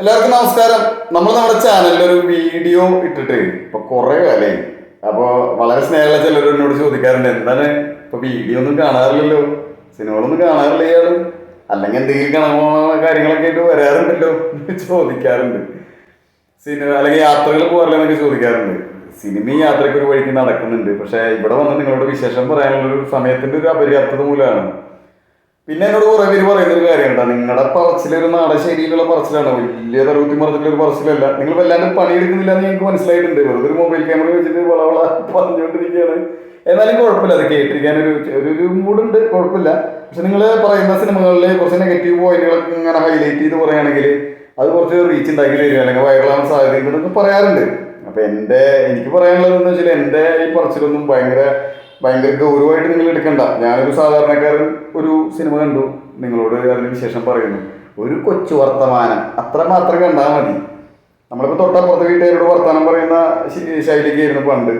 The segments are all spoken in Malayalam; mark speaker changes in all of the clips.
Speaker 1: എല്ലാവർക്കും നമസ്കാരം. നമ്മൾ നമ്മുടെ ചാനലിൽ ഒരു വീഡിയോ ഇട്ടിട്ട് ഇപ്പൊ കുറെ കാലായി അപ്പൊ വളരെ സ്നേഹമുള്ള ചിലർ എന്നോട് ചോദിക്കാറുണ്ട് എന്താണ്? ഇപ്പൊ വീഡിയോ ഒന്നും കാണാറില്ലല്ലോ. സിനിമകളൊന്നും കാണാറില്ല ഇയാൾ. അല്ലെങ്കിൽ എന്തെങ്കിലും കാണാൻ കാര്യങ്ങളൊക്കെ ആയിട്ട് വരാറുണ്ടല്ലോ. ചോദിക്കാറുണ്ട്. സിനിമ അല്ലെങ്കിൽ യാത്രകൾ പോകാറില്ല എന്നൊക്കെ ചോദിക്കാറുണ്ട്. സിനിമയും യാത്രയ്ക്ക് ഒരു വഴിക്ക് നടക്കുന്നുണ്ട്. പക്ഷെ ഇവിടെ വന്ന് നിങ്ങളോട് വിശേഷം പറയാനുള്ള ഒരു സമയത്തിന്റെ ഒരു അപര്യാപ്തത മൂലമാണ്. പിന്നെ എന്നോട് കുറെ പേര് പറയുന്ന ഒരു കാര്യമുണ്ട് നിങ്ങളുടെ പറച്ചിലൊരു നാടൻ ശൈലിയിലുള്ള പറച്ചിലാണ്? വലിയ തലകുത്തി മറച്ചിട്ടുള്ള ഒരു പറച്ചിലല്ല. നിങ്ങൾ വല്ലാണ്ട് പണിയെടുക്കുന്നില്ല എന്ന് ഞങ്ങൾക്ക് മനസ്സിലായിട്ടുണ്ട്. വെറുതെ ഒരു മൊബൈൽ ക്യാമറ വെച്ചിട്ട് വളവള പറഞ്ഞുകൊണ്ടിരിക്കുകയാണ് എന്നാലും കുഴപ്പമില്ല. അത് കേട്ടിരിക്കാൻ ഒരു ഒരു മൂഡുണ്ട് കുഴപ്പമില്ല. പക്ഷെ നിങ്ങൾ പറയുന്ന സിനിമകളിൽ കുറച്ച് നെഗറ്റീവ് പോയിന്റുകളൊക്കെ ഇങ്ങനെ ഹൈലൈറ്റ് ചെയ്ത് പറയുകയാണെങ്കിൽ അത് കുറച്ച് റീച്ച് ഉണ്ടാക്കി തരും. അല്ലെങ്കിൽ വൈറലാവാൻ സാധ്യതയുണ്ടെന്നൊക്കെ പറയാറുണ്ട്. അപ്പൊ എന്റെ എനിക്ക് പറയാനുള്ളത് എന്ന് വെച്ചാൽ എന്റെ ഈ പറച്ചിലൊന്നും ഭയങ്കര ഭയങ്കര ഗൗരവമായിട്ട് നിങ്ങൾ എടുക്കണ്ട. ഞാനൊരു സാധാരണക്കാരൻ ഒരു സിനിമ കണ്ടു. നിങ്ങളോട് അതിന് വിശേഷം പറയുന്നു. ഒരു കൊച്ചു വർത്തമാനം. അത്ര മാത്രം കണ്ടാൽ മതി. നമ്മളിപ്പോൾ തൊട്ടപ്പുറത്ത് വീട്ടുകാരോട് വർത്തമാനം പറയുന്ന ശൈലിക്കായിരുന്നു പണ്ട്.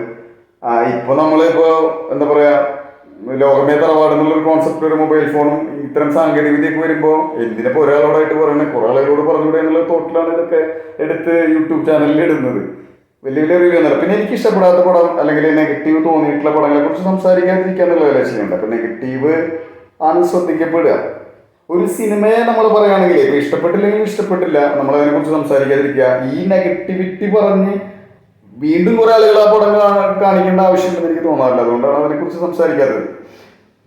Speaker 1: ഇപ്പോൾ നമ്മളിപ്പോൾ എന്താ പറയുക ലോകമേ തറവാട് കോൺസെപ്റ്റ് ഒരു മൊബൈൽ ഫോണും ഇത്തരം സാങ്കേതിക വിദ്യയൊക്കെ വരുമ്പോൾ എന്തിനിപ്പോൾ ഒരാളോടായിട്ട് പറയുന്നത് കുറേ ആളുകളോട് പറഞ്ഞുകൂടെ എന്നുള്ള തോട്ടിലാണ് ഇതൊക്കെ എടുത്ത് യൂട്യൂബ് ചാനലിൽ ഇടുന്നത്. വലിയ വലിയ റിവ്യൂ ഒന്നുമില്ല. പിന്നെ എനിക്ക് ഇഷ്ടപ്പെടാത്ത പടം അല്ലെങ്കിൽ നെഗറ്റീവ് തോന്നിയിട്ടുള്ള പടങ്ങളെ കുറിച്ച് സംസാരിക്കാതിരിക്കുക എന്നുള്ളതല്ല അപ്പൊ നെഗറ്റീവ് ആണ് ശ്രദ്ധിക്കപ്പെടുക. ഒരു സിനിമയെ നമ്മൾ പറയുകയാണെങ്കിൽ ഇപ്പൊ ഇഷ്ടപ്പെട്ടില്ലെങ്കിൽ ഇഷ്ടപ്പെട്ടില്ല നമ്മൾ അതിനെ കുറിച്ച് സംസാരിക്കാതിരിക്കുക ഈ നെഗറ്റിവിറ്റി പറഞ്ഞ് വീണ്ടും കുറെ ആളുകൾ ആ പടം കാണിക്കേണ്ട ആവശ്യമുണ്ടെന്ന് എനിക്ക് തോന്നാറില്ല. അതുകൊണ്ടാണ് അതിനെ കുറിച്ച് സംസാരിക്കാത്തത്.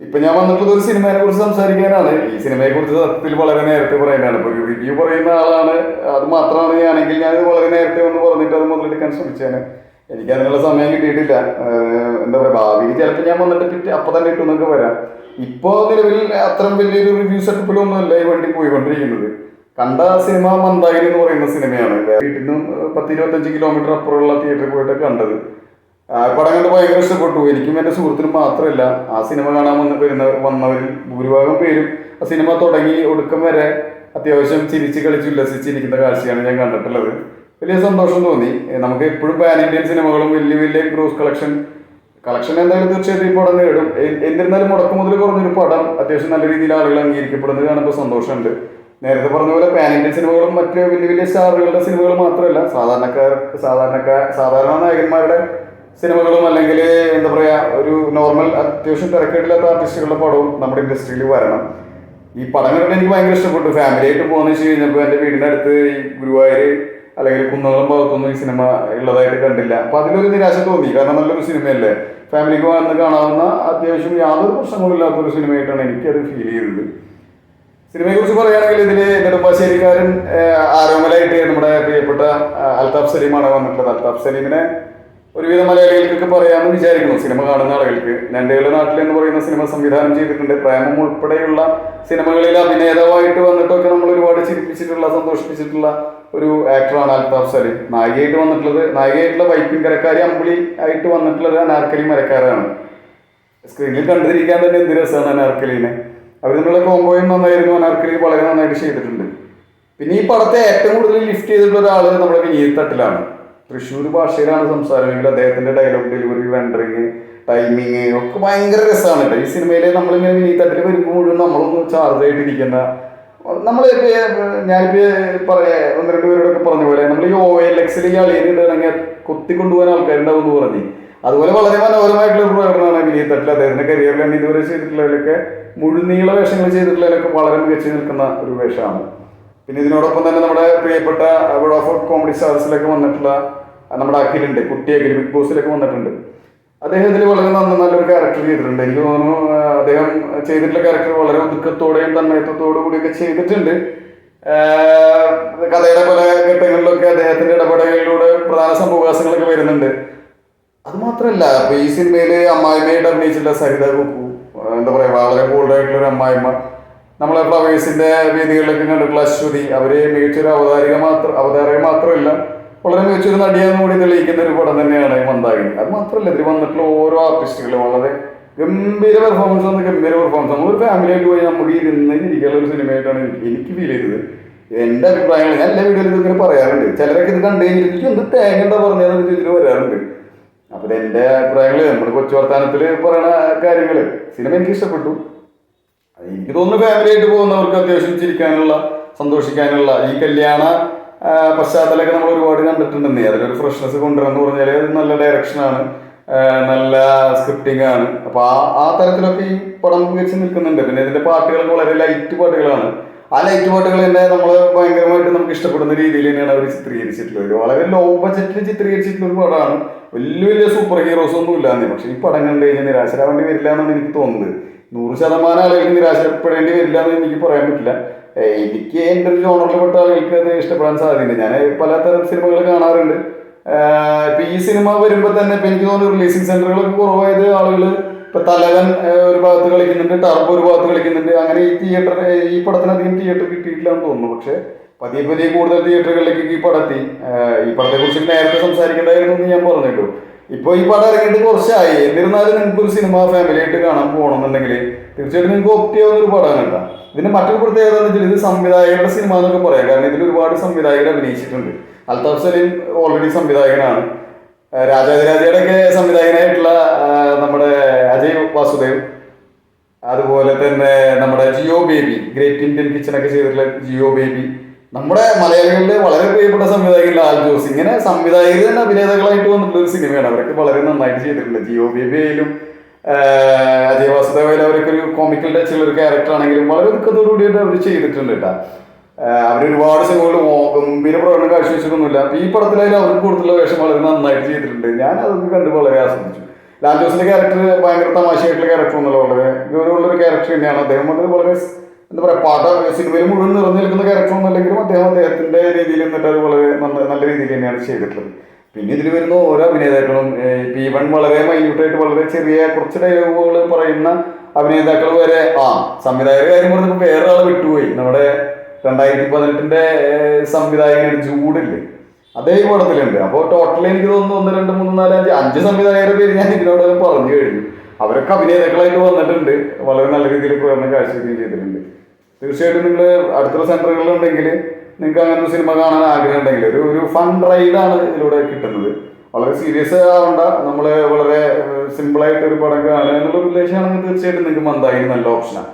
Speaker 1: ഇപ്പൊ ഞാൻ വന്നിട്ടുള്ളത് ഒരു സിനിമയെ കുറിച്ച് സംസാരിക്കാനാണ്. ഈ സിനിമയെ കുറിച്ച് സത്യത്തിൽ വളരെ നേരത്തെ പറയാനാണ്. ഇപ്പൊ ഒരു റിവ്യൂ പറയുന്ന ആളാണ്. അത് മാത്രമാണ് ഞാനെങ്കിൽ ഞാൻ വളരെ നേരത്തെ ഒന്ന് പറഞ്ഞിട്ട് അത് മുതലെടുക്കാൻ ശ്രമിച്ചാണ് എനിക്ക് അതിനുള്ള സമയം കിട്ടിയിട്ടില്ല. എന്താ പറയാ ഭാവിയിൽ ചിലപ്പോൾ ഞാൻ വന്നിട്ട് പിറ്റേ അപ്പൊ തന്നെ ഇട്ടുന്നൊക്കെ വരാം. ഇപ്പോൾ നിലവിൽ അത്രയും വലിയൊരു റിവ്യൂ സെറ്റപ്പിലൊന്നും അല്ല ഈ വണ്ടി പോയിക്കൊണ്ടിരിക്കുന്നത്. കണ്ട സിനിമ മന്ദാകിനി എന്ന് പറയുന്ന സിനിമയാണ്. വീട്ടിൽ നിന്നും പത്തിരുപത്തഞ്ച് കിലോമീറ്റർ അപ്പുറമുള്ള തിയേറ്ററിൽ പോയിട്ട് കണ്ടത്. പടം കണ്ട് ഭയങ്കര ഇഷ്ടപ്പെട്ടു. എനിക്കും എന്റെ സുഹൃത്തിനും മാത്രമല്ല ആ സിനിമ കാണാൻ വന്ന വരുന്ന വന്നവരിൽ ഭൂരിഭാഗം പേരും ആ സിനിമ തുടങ്ങി ഒടുക്കം വരെ അത്യാവശ്യം ചിരിച്ച് കളിച്ച് ഉല്ലസിച്ചിരിക്കുന്ന കാഴ്ചയാണ് ഞാൻ കണ്ടിട്ടുള്ളത്. വലിയ സന്തോഷം തോന്നി. നമുക്ക് എപ്പോഴും പാൻ ഇന്ത്യൻ സിനിമകളും വലിയ വലിയ ക്രൂസ് കളക്ഷൻ കളക്ഷൻ എന്തായാലും തീർച്ചയായിട്ടും ഈ പടം നേടും. എന്നിരുന്നാലും മുടക്കം മുതൽ കുറഞ്ഞൊരു പടം അത്യാവശ്യം നല്ല രീതിയിൽ ആളുകൾ അംഗീകരിക്കപ്പെടുന്നത് കാണുമ്പോൾ സന്തോഷമുണ്ട്. നേരത്തെ പറഞ്ഞ പോലെ പാൻ ഇന്ത്യൻ സിനിമകളും മറ്റ് വലിയ വലിയ സ്റ്റാറുകളുടെ സിനിമകൾ മാത്രമല്ല സാധാരണക്കാർ സാധാരണക്കാർ സാധാരണ നായകന്മാരുടെ സിനിമകളും അല്ലെങ്കിൽ എന്താ പറയുക ഒരു നോർമൽ അത്യാവശ്യം തിരക്കേടില്ലാത്ത ആർട്ടിസ്റ്റുകളുടെ പടവും നമ്മുടെ ഇൻഡസ്ട്രിയിൽ വരണം. ഈ പടം എനിക്ക് ഭയങ്കര ഇഷ്ടപ്പെട്ടു. ഫാമിലി ആയിട്ട് പോകുന്ന വെച്ച് കഴിഞ്ഞപ്പോൾ എന്റെ വീടിന്റെ അടുത്ത് ഈ ഗുരുവായൂർ അല്ലെങ്കിൽ കുന്നകുളം ഭാഗത്തൊന്നും ഈ സിനിമ ഉള്ളതായിട്ട് കണ്ടില്ല. അപ്പൊ അതിലൊരു നിരാശ തോന്നി. കാരണം നല്ലൊരു സിനിമയല്ലേ? ഫാമിലിക്ക് വന്ന് കാണാവുന്ന അത്യാവശ്യം യാതൊരു പ്രശ്നങ്ങളും ഇല്ലാത്ത ഒരു സിനിമയായിട്ടാണ് എനിക്കത് ഫീൽ ചെയ്തത്. സിനിമയെക്കുറിച്ച് പറയുകയാണെങ്കിൽ ഇതിൽ നെടുമ്പാശ്ശേരിക്കാരൻ ആരോമലായിട്ട് നമ്മുടെ പ്രിയപ്പെട്ട അൽതാഫ് സലീമാണ് വന്നിട്ടുള്ളത്. അൽതാഫ് സലീമിനെ ഒരുവിധ മലയാളികൾക്കൊക്കെ പറയാമെന്ന് വിചാരിക്കുന്നു. സിനിമ കാണുന്ന ആളുകൾക്ക്. ഞങ്ങളുടെ നാട്ടിൽ എന്ന് പറയുന്ന സിനിമ സംവിധാനം ചെയ്തിട്ടുണ്ട്. പ്രേമം ഉൾപ്പെടെയുള്ള സിനിമകളിൽ അഭിനേതാവായിട്ട് വന്നിട്ടൊക്കെ നമ്മൾ ഒരുപാട് ചിരിപ്പിച്ചിട്ടുള്ള സന്തോഷിപ്പിച്ചിട്ടുള്ള ഒരു ആക്ടറാണ് അൽതാഫ് സലീം. നായികയായിട്ട് വന്നിട്ടുള്ളത് നായികയായിട്ടുള്ള വൈപ്പിൻ കരക്കാരി അമ്പിളി ആയിട്ട് വന്നിട്ടുള്ളത് അനാർക്കലി മരക്കാരാണ്. സ്ക്രീനിൽ കണ്ടിരിക്കാൻ തന്നെ എന്ത് രസമാണ് അനാർക്കലിനെ. അവർ കോമ്പോയും നന്നായിരുന്നു. അനാർക്കലി വളരെ നന്നായിട്ട് ചെയ്തിട്ടുണ്ട്. പിന്നെ ഈ പടത്തെ ഏറ്റവും കൂടുതൽ ലിഫ്റ്റ് ചെയ്തിട്ടുള്ള ഒരാൾ നമ്മുടെ വിനീത് തട്ടിലാണ്. തൃശ്ശൂർ ഭാഷയിലാണ് സംസാരമെങ്കിൽ അദ്ദേഹത്തിന്റെ ഡയലോഗ് ഡെലിവറി റെൻഡറിങ് ടൈമിങ് ഒക്കെ ഭയങ്കര രസമാണ് കേട്ടോ ഈ സിനിമയിൽ നമ്മളിങ്ങനെ തട്ടിൽ വരുമ്പോൾ മുഴുവൻ നമ്മളൊന്ന് ചാർജ് ആയിട്ടിരിക്കുന്ന നമ്മൾ ഞാനിപ്പോ പറയാ ഒന്ന് രണ്ട് പേരോടൊക്കെ പറഞ്ഞ പോലെ നമ്മൾ ഈ ഒ എൽ എക്സിൽ ഈ അളിയനിടുകയാണെങ്കിൽ കൊത്തിക്കൊണ്ടുപോകാൻ ആൾക്കാരുണ്ടാവും എന്ന് പറഞ്ഞു. അതുപോലെ വളരെ മനോഹരമായിട്ടുള്ള ഒരു പ്രകടനമാണ് വിനീത് തട്ടിൽ അദ്ദേഹത്തിന്റെ കരിയറിൽ ഇതുവരെ ചെയ്തിട്ടുള്ളതിലൊക്കെ മുഴുനീള വേഷങ്ങൾ ചെയ്തിട്ടുള്ളതിലൊക്കെ വളരെ മികച്ചു നിൽക്കുന്ന ഒരു വേഷമാണ്. പിന്നെ ഇതിനോടൊപ്പം തന്നെ നമ്മുടെ പ്രിയപ്പെട്ട ഓഫ് കോമഡി സ്റ്റാർസിലൊക്കെ വന്നിട്ടുള്ള നമ്മുടെ അഖിലുണ്ട് കുട്ടി അഖിൽ ബിഗ് ബോസിലൊക്കെ വന്നിട്ടുണ്ട്. അദ്ദേഹത്തിൽ വളരെ നന്ന നല്ലൊരു ക്യാരക്ടർ ചെയ്തിട്ടുണ്ട്. എനിക്ക് തോന്നുന്നു അദ്ദേഹം ചെയ്തിട്ടുള്ള ക്യാരക്ടർ വളരെ ഒതുക്കത്തോടെയും തന്മയത്വത്തോടു കൂടിയൊക്കെ ചെയ്തിട്ടുണ്ട്. കഥയുടെ പല ഘട്ടങ്ങളിലൊക്കെ അദ്ദേഹത്തിന്റെ ഇടപെടലുകളിലൂടെ പ്രധാന സംഭവവാസങ്ങളൊക്കെ വരുന്നുണ്ട്. അത് മാത്രമല്ല ഇപ്പൊ ഈ സിനിമയിൽ അമ്മായിമ്മയായിട്ട് അഭിനയിച്ചിട്ടുള്ള സരിത കുക്കു എന്താ പറയാ വളരെ ബോൾഡായിട്ടുള്ള ഒരു അമ്മായിമ്മ. നമ്മളെ ഫ്ലവേഴ്സിന്റെ വേദികളിലൊക്കെ കണ്ടിട്ടുള്ള അശ്വതി അവരെ മികച്ചൊരു അവതാരിക മാത്രം അവതാരക മാത്രമല്ല വളരെ മികച്ചൊരു നടിയാന്ന് കൂടി തെളിയിക്കുന്ന ഒരു പടം തന്നെയാണ് മന്ദാഗിനി അത് മാത്രമല്ല ഇതിൽ വന്നിട്ടുള്ള ഓരോ ആർട്ടിസ്റ്റുകളും വളരെ ഗംഭീര പെർഫോമൻസ് ആണ് ഗംഭീര പെർഫോമൻസ് നമ്മളൊരു ഫാമിലിയായിട്ട് പോയി നമുക്ക് ഇരുന്ന് ഇരിക്കാനുള്ള ഒരു സിനിമയായിട്ടാണ് എനിക്ക് ഫീൽ ചെയ്തത്. എന്റെ അഭിപ്രായങ്ങൾ ഞാൻ എല്ലാ വീഡിയോയിലും ഇങ്ങനെ പറയാറുണ്ട്. ചിലരൊക്കെ ഇത് കണ്ടു എനിക്ക് എന്ത് തേങ്ങ എന്താ പറഞ്ഞതെന്ന് ചോദിച്ചിട്ട് വരാറുണ്ട്. അപ്പൊ എന്റെ അഭിപ്രായങ്ങൾ നമ്മുടെ കൊച്ചു വർത്താനത്തിൽ പറയണ കാര്യങ്ങൾ സിനിമ എനിക്ക് ഇഷ്ടപ്പെട്ടു. എനിക്ക് തോന്നുന്നു ഫാമിലി ആയിട്ട് പോകുന്നവർക്ക് അത്യാവശ്യം ചിരിക്കാനുള്ള സന്തോഷിക്കാനുള്ള ഈ കല്യാണ പശ്ചാത്തലമൊക്കെ നമ്മൾ ഒരുപാട് കണ്ടിട്ടുണ്ടെന്നേ. അതിലൊരു ഫ്രഷ്നെസ് കൊണ്ടുവരാന്ന് പറഞ്ഞാൽ നല്ല ഡയറക്ഷനാണ് നല്ല സ്ക്രിപ്റ്റിംഗ് ആണ്. അപ്പൊ ആ ആ തരത്തിലൊക്കെ ഈ പടം വെച്ച് നിൽക്കുന്നുണ്ട്. പിന്നെ ഇതിന്റെ പാട്ടുകളൊക്കെ വളരെ ലൈറ്റ് പാട്ടുകളാണ്. ആ ലൈറ്റ് പാട്ടുകൾ തന്നെ നമ്മൾ ഭയങ്കരമായിട്ട് നമുക്ക് ഇഷ്ടപ്പെടുന്ന രീതിയിൽ തന്നെയാണ് അവർ ചിത്രീകരിച്ചിട്ടുള്ളത്. വളരെ ലോ ബജറ്റിൽ ചിത്രീകരിച്ചിട്ടുള്ള ഒരു പടമാണ്. വലിയ വലിയ സൂപ്പർ ഹീറോസ് ഒന്നും ഇല്ലാന്നേ പക്ഷെ ഈ പടം കണ്ടു കഴിഞ്ഞാൽ നിരാശരാവേണ്ടി വരില്ല എന്നാണ് എനിക്ക് തോന്നുന്നത്. നൂറ് ശതമാനം ആളുകൾക്ക് നിരാശപ്പെടേണ്ടി വരില്ല എന്ന് എനിക്ക് പറയാൻ പറ്റില്ല. എനിക്ക് എന്റെ ഒരു ജോണറിൽ പെട്ട ആളുകൾക്ക് അത് ഇഷ്ടപ്പെടാൻ സാധ്യതയുണ്ട്. ഞാൻ പലതരം സിനിമകൾ കാണാറുണ്ട്. ഇപ്പം ഈ സിനിമ വരുമ്പോൾ തന്നെ ഇപ്പൊ എനിക്ക് തോന്നുന്നു റിലീസിംഗ് സെന്ററുകളൊക്കെ കുറവായത് ആളുകൾ ഇപ്പൊ തലവൻ ഒരു ഭാഗത്ത് കളിക്കുന്നുണ്ട് ടർബ് ഒരു ഭാഗത്ത് കളിക്കുന്നുണ്ട്. അങ്ങനെ ഈ തിയേറ്റർ ഈ പടത്തിന് അധികം തിയേറ്റർ കിട്ടിയിട്ടില്ല എന്ന് തോന്നുന്നു. പക്ഷെ പതിയെ പതിയെ കൂടുതൽ തിയേറ്ററുകളിലേക്ക് ഈ പടത്തി ഈ പടത്തെ കുറിച്ച് നേരത്തെ സംസാരിക്കേണ്ടായിരുന്നു എന്ന് ഞാൻ പറഞ്ഞിട്ടു. ഇപ്പൊ ഈ പടം ഇറങ്ങിയിട്ട് കുറച്ചായി. എന്നിരുന്നാലും നിങ്ങൾക്ക് ഒരു സിനിമ ഫാമിലി ആയിട്ട് കാണാൻ പോകണമെന്നുണ്ടെങ്കിൽ തീർച്ചയായിട്ടും നിങ്ങൾക്ക് ഓപ്റ്റ് ചെയ്യാവുന്ന ഒരു പടമാണ് കേട്ടോ. ഇതിന്റെ മറ്റൊരു പ്രത്യേകത എന്ന് വെച്ചാൽ ഇത് സംവിധായകരുടെ സിനിമ എന്നൊക്കെ പറയാം. കാരണം ഇതിൽ ഒരുപാട് സംവിധായകർ അഭിനയിച്ചിട്ടുണ്ട്. അൽതാഫ് സലീം ഓൾറെഡി സംവിധായകനാണ്. രാജാതിരാജയുടെ ഒക്കെ സംവിധായകനായിട്ടുള്ള നമ്മുടെ അജയ് വാസുദേവ്. അതുപോലെ തന്നെ നമ്മുടെ Jeo Baby great Indian kitchen ഒക്കെ ചെയ്തിട്ടുള്ള ജിയോ ബേബി. നമ്മുടെ മലയാളികളുടെ വളരെ പ്രിയപ്പെട്ട സംവിധായകൻ ലാൽ ജോസ്. ഇങ്ങനെ സംവിധായകർ തന്നെ അഭിനേതാക്കളായിട്ട് വന്നിട്ടുള്ള ഒരു സിനിമയാണ്. അവരൊക്കെ വളരെ നന്നായിട്ട് ചെയ്തിട്ടുണ്ട്. ജിയോ ബേബി ആയാലും അജയ് വാസുദേവ് ആയാലും അവരൊക്കെ ഒരു കോമിക്കൽ ടച്ചുള്ള ഒരു ക്യാരക്ടർ ആണെങ്കിലും വളരെ ദുഃഖത്തോടുകൂടിയിട്ട് അവർ ചെയ്തിട്ടുണ്ട് കേട്ടോ. അവർ ഒരുപാട് സിനിമകൾ ഗംഭീര പ്രകടനം കാഴ്ചവെച്ചിട്ടൊന്നുമില്ല. അപ്പൊ ഈ പടത്തിലായാലും അവർക്ക് കൊടുത്തുള്ള വേഷം വളരെ നന്നായിട്ട് ചെയ്തിട്ടുണ്ട്. ഞാൻ അതൊക്കെ കണ്ട് വളരെ ആസ്വദിച്ചു. ലാൽ ജോസിന്റെ ക്യാരക്ടർ ഭയങ്കര തമാശയായിട്ടുള്ള ക്യാരക്ടർ ഒന്നുമല്ല വളരെ ഗൗരവമുള്ള ഒരു ക്യാരക്ടർ തന്നെയാണ്. അദ്ദേഹം വളരെ എന്താ പറയുക പാട്ട സിനിമയിൽ മുഴുവൻ നിറഞ്ഞു നിൽക്കുന്ന ക്യാരക്ടർ ഒന്നല്ലെങ്കിലും അദ്ദേഹം അദ്ദേഹത്തിന്റെ രീതിയിൽ നിന്നിട്ട് അത് വളരെ നല്ല നല്ല രീതിയിൽ തന്നെയാണ് ചെയ്തിട്ടുള്ളത്. പിന്നെ ഇതിൽ വരുന്ന ഓരോ അഭിനേതാക്കളും പി വൺ വളരെ മൈന്യൂട്ടായിട്ട് വളരെ ചെറിയ കുറച്ച് ഡയലോഗുകൾ പറയുന്ന അഭിനേതാക്കൾ വരെ ആ സംവിധായക കാര്യം പറഞ്ഞപ്പോൾ വേറെ ആളെ വിട്ടുപോയി. നമ്മുടെ രണ്ടായിരത്തി പതിനെട്ടിന്റെ സംവിധായകനാണ് ജൂഡില്ലേ അതേ പടത്തിലുണ്ട്. അപ്പോൾ ടോട്ടൽ എനിക്ക് തോന്നുന്നു ഒന്ന് രണ്ട് മൂന്ന് നാല് അഞ്ച് അഞ്ച് സംവിധായകരുടെ പേര് ഞാൻ ഇതിനോട് പറഞ്ഞു കഴിഞ്ഞു. അവരൊക്കെ അഭിനേതാക്കളായിട്ട് വന്നിട്ടുണ്ട്. വളരെ നല്ല രീതിയിൽ പ്രകടനം കാഴ്ചവെക്കുകയും ചെയ്തിട്ടുണ്ട്. തീർച്ചയായിട്ടും നിങ്ങൾ അടുത്തുള്ള സെന്ററുകളിലുണ്ടെങ്കിൽ നിങ്ങൾക്ക് അങ്ങനെ സിനിമ കാണാൻ ആഗ്രഹം ഉണ്ടെങ്കിൽ ഒരു ഒരു ഫൺ റൈഡാണ് ഇതിലൂടെ കിട്ടുന്നത്. വളരെ സീരിയസ് ആവണ്ട. നമ്മൾ വളരെ സിമ്പിളായിട്ട് ഒരു പടം കാണുക എന്നുള്ള ഉദ്ദേശമാണെങ്കിൽ തീർച്ചയായിട്ടും നിങ്ങൾക്ക് മന്ദായി നല്ല ഓപ്ഷനാണ്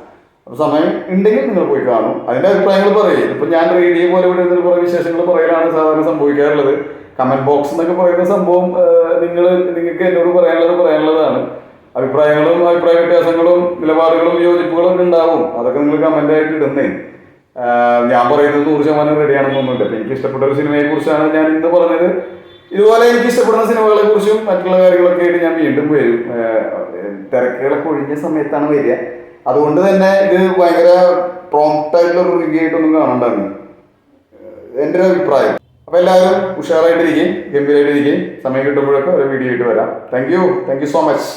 Speaker 1: അപ്പോൾ സമയം ഉണ്ടെങ്കിൽ നിങ്ങൾ പോയി കാണും. അതിന്റെ അഭിപ്രായങ്ങൾ പറയും. ഇപ്പൊ ഞാൻ റേഡിയോ പോലെ ഇവിടെ നിന്ന് കുറെ വിശേഷങ്ങൾ പറയലാണ് സാധാരണ സംഭവിക്കാറുള്ളത്. കമന്റ് ബോക്സ് എന്നൊക്കെ പറയുന്ന സംഭവം നിങ്ങൾ നിങ്ങൾക്ക് എന്നോട് പറയാനുള്ളത് പറയാനുള്ളതാണ്. അഭിപ്രായങ്ങളും അഭിപ്രായ വ്യത്യാസങ്ങളും നിലപാടുകളും യോജിപ്പുകളും ഉണ്ടാവും. അതൊക്കെ നിങ്ങൾ കമന്റ് ആയിട്ട് ഇടുന്നേ. ഞാൻ പറയുന്നത് നൂറ് ശതമാനം റെഡിയാണെന്നൊന്നുമില്ല അപ്പൊ എനിക്ക് ഇഷ്ടപ്പെട്ട ഒരു സിനിമയെ കുറിച്ചാണ് ഞാൻ ഇന്ന് പറഞ്ഞത്. ഇതുപോലെ എനിക്ക് ഇഷ്ടപ്പെടുന്ന സിനിമകളെ കുറിച്ചും മറ്റുള്ള കാര്യങ്ങളൊക്കെ ആയിട്ട് ഞാൻ വീണ്ടും വരും. തിരക്കുകളൊക്കെ ഒഴിഞ്ഞ സമയത്താണ് വരിക. അതുകൊണ്ട് തന്നെ ഇത് ഭയങ്കര പ്രോംപ്റ്റ് ആയിട്ടുള്ള ഒരു റിവ്യൂ ആയിട്ടൊന്നും കാണണ്ടായിരുന്നു. എന്റെ ഒരു അഭിപ്രായം. അപ്പൊ എല്ലാവരും ഉഷാറായിട്ടിരിക്കും ഗംഭീരമായിട്ടിരിക്കും സമയം കിട്ടുമ്പോഴൊക്കെ ഒരു വീഡിയോ ആയിട്ട് വരാം. Thank you thank you so much